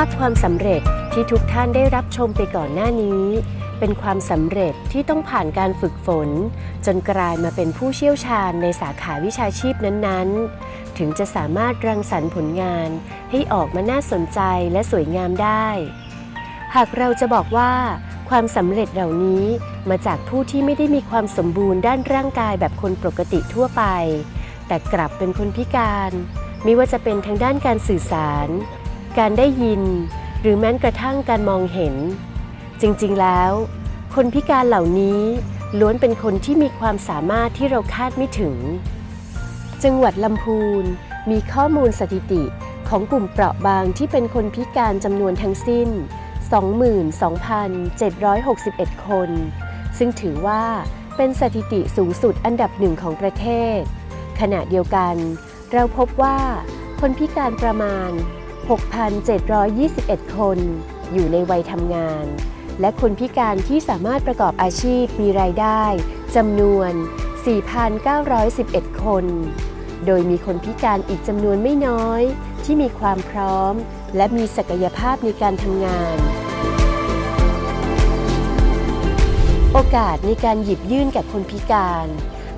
าพความสำเร็จที่ทุกท่านได้รับชมไปก่อนหน้านี้ เป็นความสำเร็จที่ต้องผ่านการฝึกฝน จนกลายมาเป็นผู้เชี่ยวชาญในสาขาวิชาชีพนั้นๆ ถึงจะสามารถรังสรรค์ผลงานให้ออกมาน่าสนใจและสวยงามได้ หากเราจะบอกว่า ความสำเร็จเหล่านี้มาจากผู้ที่ไม่ได้มีความสมบูรณ์ด้านร่างกายแบบคนปกติทั่วไป แต่กลับเป็นคนพิการ ไม่ว่าจะเป็นทางด้านการสื่อสาร การได้ยิน หรือแม้กระทั่งการมองเห็น จริงๆแล้ว คนพิการเหล่านี้ล้วนเป็นคนที่มีความสามารถที่เราคาดไม่ถึง จังหวัดลำพูนมีข้อมูลสถิติของกลุ่มเปราะบางที่เป็นคนพิการจำนวนทั้งสิ้น 22,761 คน ซึ่งถือว่าเป็นสถิติสูงสุดอันดับหนึ่งของประเทศ ขณะเดียวกัน เราพบว่าคนพิการประมาณ 6,721 คน อยู่ในวัยทำงาน และคนพิการที่สามารถประกอบอาชีพมีรายได้จำนวน 4,911 คน โดยมีคนพิการอีกจำนวนไม่น้อย ที่มีความพร้อม และมีศักยภาพในการทำงานโอกาสในการหยิบยื่นแก่คนพิการ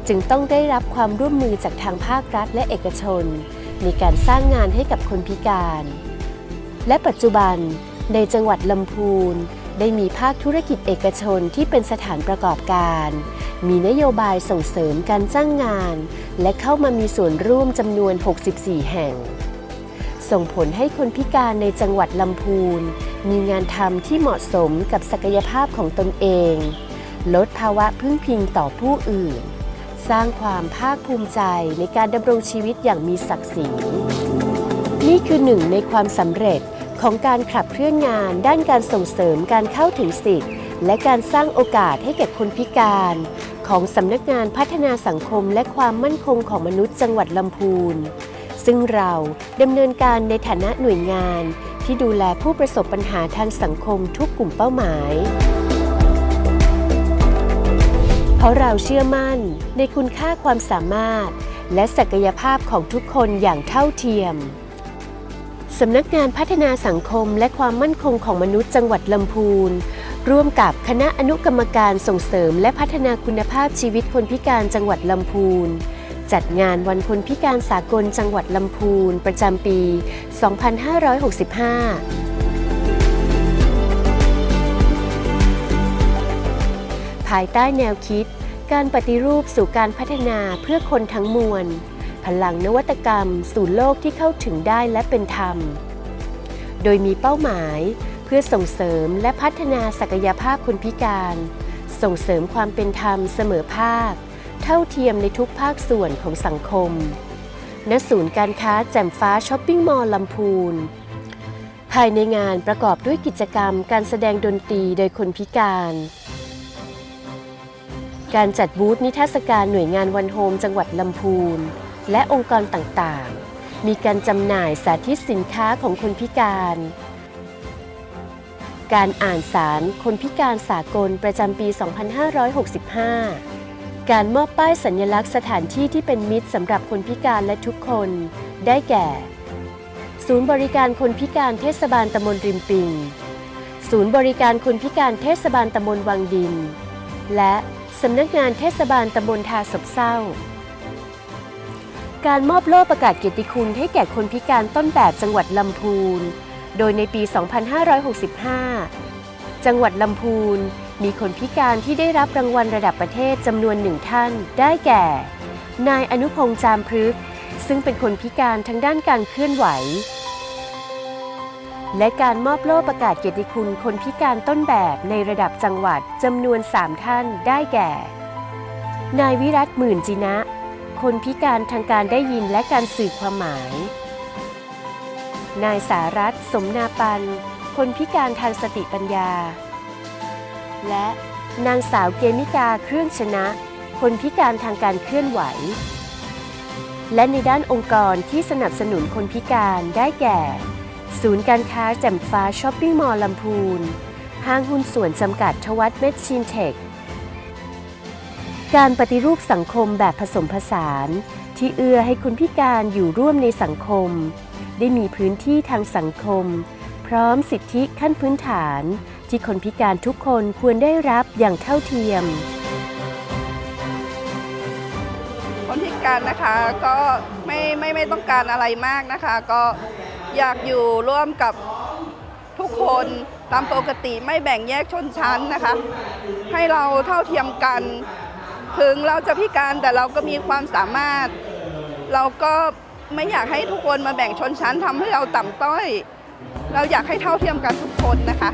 จึงต้องได้รับความร่วมมือจากทางภาครัฐและเอกชน ในการสร้างงานให้กับคนพิการ และปัจจุบันในจังหวัดลำพูน ได้มีภาคธุรกิจเอกชนที่เป็นสถานประกอบการ มีนโยบายส่งเสริมการจ้างงาน และเข้ามามีส่วนร่วมจำนวน 64 แห่ง ส่งผลให้คนพิการในจังหวัดลำพูน มีงานทำที่เหมาะสมกับศักยภาพของตนเอง ลดภาวะพึ่งพิงต่อผู้อื่น สร้างความภาคภูมิใจในการดำรงชีวิตอย่างมีศักดิ์ศรีนี่คือหนึ่งในความสำเร็จของการขับเคลื่อนงานด้านการส่งเสริมการเข้าถึงสิทธิ์และการสร้างโอกาสให้แก่คนพิการ ของสำนักงานพัฒนาสังคมและความมั่นคงของมนุษย์จังหวัดลำพูน ซึ่งเราดำเนินการในฐานะหน่วยงานที่ดูแลผู้ประสบปัญหาทางสังคมทุกกลุ่มเป้าหมาย เพราะเราเชื่อมั่นในคุณค่าความสามารถ และศักยภาพของทุกคนอย่างเท่าเทียม สำนักงานพัฒนาสังคมและความมั่นคงของมนุษย์จังหวัดลำพูน ร่วมกับคณะอนุกรรมการส่งเสริมและพัฒนาคุณภาพชีวิตคนพิการจังหวัดลำพูนจัดงานวันคนพิการสากลจังหวัดลำพูนประจำปี 2565ายใต้แนวคิด การปฏิรูปสู่การพัฒนาเพื่อคนทั้งมวล พลังนวัตกรรม สู่โลกที่เข้าถึงได้และเป็นธรรม โดยมีเป้าหมายเพื่อส่งเสริมและพัฒนาศักยภาพคนพิการ ส่งเสริมความเป็นธรรมเสมอภาค เท่าเทียมในทุกภาคส่วนของสังคม ณ ศูนย์การค้าแจ่มฟ้าช้อปปิ้งมอลล์ลำพูน ภายในงานประกอบด้วยกิจกรรมการแสดงดนตรีโดยคนพิการ การจัดบูธนิทรรศการหน่วยงานวันโฮมจังหวัดลำพูน และองค์กรต่างๆ มีการจำหน่ายสาธิตสินค้าของคนพิการ การอ่านสารคนพิการสากลประจำปี 2565 การมอบป้ายสัญลักษณ์สถานที่ที่เป็นมิตรสำหรับคนพิการและทุกคน ได้แก่ ศูนย์บริการคนพิการเทศบาลตำบลริมปิง ศูนย์บริการคนพิการเทศบาลตำบลวังดิน และ สำนักงานเทศบาลตำบลทาศบเศร้า การมอบโล่ประกาศเกียรติคุณให้แก่คนพิการต้นแบบจังหวัดลำพูน โดยในปี 2565 จังหวัดลำพูนมีคนพิการที่ได้รับรางวัลระดับประเทศจำนวนหนึ่งท่าน ได้แก่ นายอนุพงษ์จามพฤกษ์ซึ่งเป็นคนพิการทางด้านการเคลื่อนไหว และการมอบโล่ประกาศเกียรติคุณคนพิการต้นแบบในระดับจังหวัดจำนวน 3 ท่านได้แก่ นายวิรัตหมื่นจินะ คนพิการทางการได้ยินและการสื่อความหมาย นายสารัตสมนาปัน คนพิการทางสติปัญญา และนางสาวเกมิกาเครื่องชนะ คนพิการทางการเคลื่อนไหว และในด้านองค์กรที่สนับสนุนคนพิการได้แก่ ศูนย์การค้าแจ่มฟ้าช้อปปิ้งมอลล์ลำพูน ห้างหุ้นส่วนจำกัดทวัตเมชชินเทค การปฏิรูปสังคมแบบผสมผสาน ที่เอื้อให้คนพิการอยู่ร่วมในสังคม ได้มีพื้นที่ทางสังคม พร้อมสิทธิขั้นพื้นฐาน ที่คนพิการทุกคนควรได้รับอย่างเท่าเทียม คนพิการนะคะก็ไม่ไม่ไม่ต้องการอะไรมากนะคะ ก็ อยากอยู่ร่วมกับทุกคนตามปกติไม่แบ่งแยกชนชั้นนะคะ ให้เราเท่าเทียมกัน ถึงเราจะพิการแต่เราก็มีความสามารถ เราก็ไม่อยากให้ทุกคนมาแบ่งชนชั้นทำให้เราต่ำต้อย เราอยากให้เท่าเทียมกันทุกคนนะคะ